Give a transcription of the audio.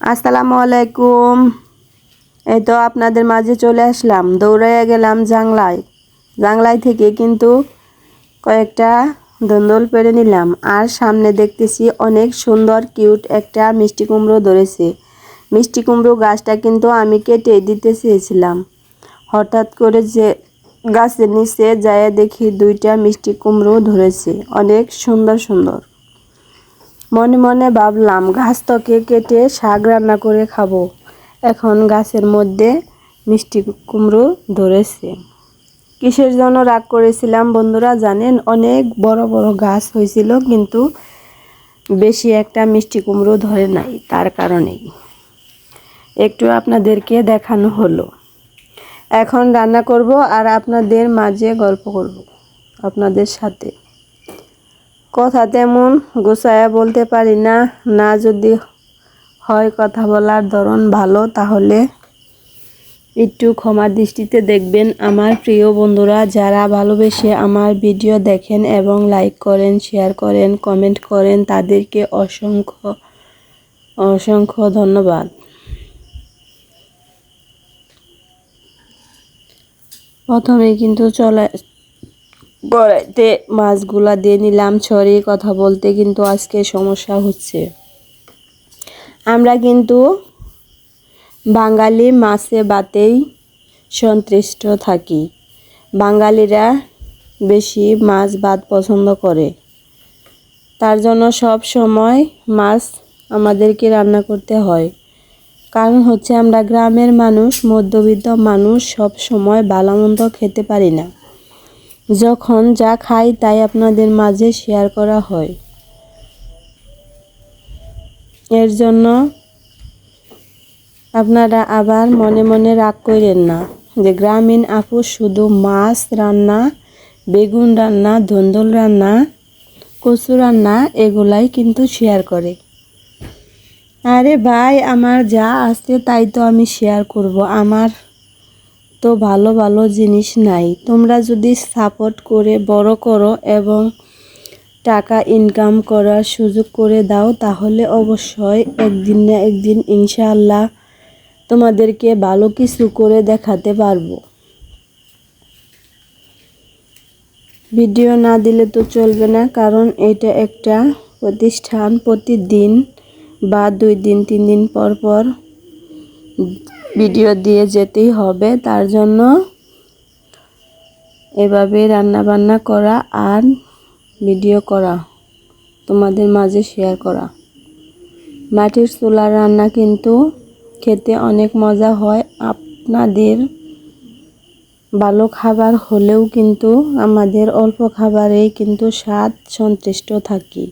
আসসালামু আলাইকুম। এই তো আপনাদের মাঝে চলে আসলাম, দৌড়াইয়া গেলাম জাংলায়। জাংলায় থেকে কিন্তু কয়েকটা দন্দল পেরে নিলাম। আর সামনে দেখতেছি অনেক সুন্দর, কিউট একটা মিষ্টি কুমড়ো ধরেছে। মিষ্টি কুমড়ো গাছটা কিন্তু আমি কেটে দিতে চেয়েছিলাম। হঠাৎ করে যে গাছের নিচে যায় দেখি দুইটা মিষ্টি কুমড়ো ধরেছে। অনেক সুন্দর সুন্দর। মনে মনে ভাবলাম গাছ তকে কেটে শাক রান্না করে খাব। এখন গাছের মধ্যে মিষ্টি কুমড়ো ধরেছে। কিসের জন্য রাগ করেছিলাম বন্ধুরা জানেন, অনেক বড় বড় গাছ হয়েছিল, কিন্তু বেশি একটা মিষ্টি কুমড়ো ধরে নাই, তার কারণেই। একটু আপনাদেরকে দেখানো হলো। এখন রান্না করব আর আপনাদের মাঝে গল্প করব, আপনাদের সাথে। কথা তেমন গোছায়া বলতে পারি না। না যদি হয় কথা বলার ধরন ভালো, তাহলে একটু ক্ষমা দৃষ্টিতে দেখবেন। আমার প্রিয় বন্ধুরা, যারা ভালোবেসে আমার ভিডিও দেখেন এবং লাইক করেন, শেয়ার করেন, কমেন্ট করেন, তাদেরকে অসংখ্য অসংখ্য ধন্যবাদ। প্রথমে কিন্তু চলে কড়াইতে মাছগুলা দিয়ে নিলাম, ছড়িয়ে কথা বলতে কিন্তু আজকে সমস্যা হচ্ছে। আমরা কিন্তু বাঙালি মাছে বাতেই সন্তুষ্ট থাকি। বাঙালিরা বেশি মাছ ভাত পছন্দ করে। তার জন্য সব সময় মাছ আমাদেরকে রান্না করতে হয়। কারণ হচ্ছে আমরা গ্রামের মানুষ, মধ্যবিত্ত মানুষ সব সময় ভালো মন্দ খেতে পারি না। যখন যা খাই তাই আপনাদের মাঝে শেয়ার করা হয়। এর জন্য আপনারা আবার মনে মনে রাগ করেন না যে গ্রামীণ আপু শুধু মাছ রান্না, বেগুন রান্না, ধন্দল রান্না, কচু রান্না এগুলাই কিন্তু শেয়ার করে। আরে ভাই, আমার যা আছে তাই তো আমি শেয়ার করব। আমার তো ভালো ভালো জিনিস নাই। তোমরা যদি সাপোর্ট করে বড় করো এবং টাকা ইনকাম করার সুযোগ করে দাও, তাহলে অবশ্যই একদিন না একদিন ইনশাআল্লাহ তোমাদেরকে ভালো কিছু করে দেখাতে পারব। ভিডিও না দিলে তো চলবে না, কারণ এটা একটা প্রতিষ্ঠান প্রতিদিন বা দুই দিন, তিন দিন পর পর ভিডিও দিয়ে যেতেই হবে, তার জন্য এভাবে রান্না বান্না করা আর ভিডিও করা, তোমাদের মাঝে শেয়ার করা। মাটির চুলার রান্না কিন্তু খেতে অনেক মজা হয়। আপনাদের ভালো খাবার হলেও কিন্তু আমাদের অল্প খাবারেই কিন্তু স্বাদ সন্তুষ্ট থাকি।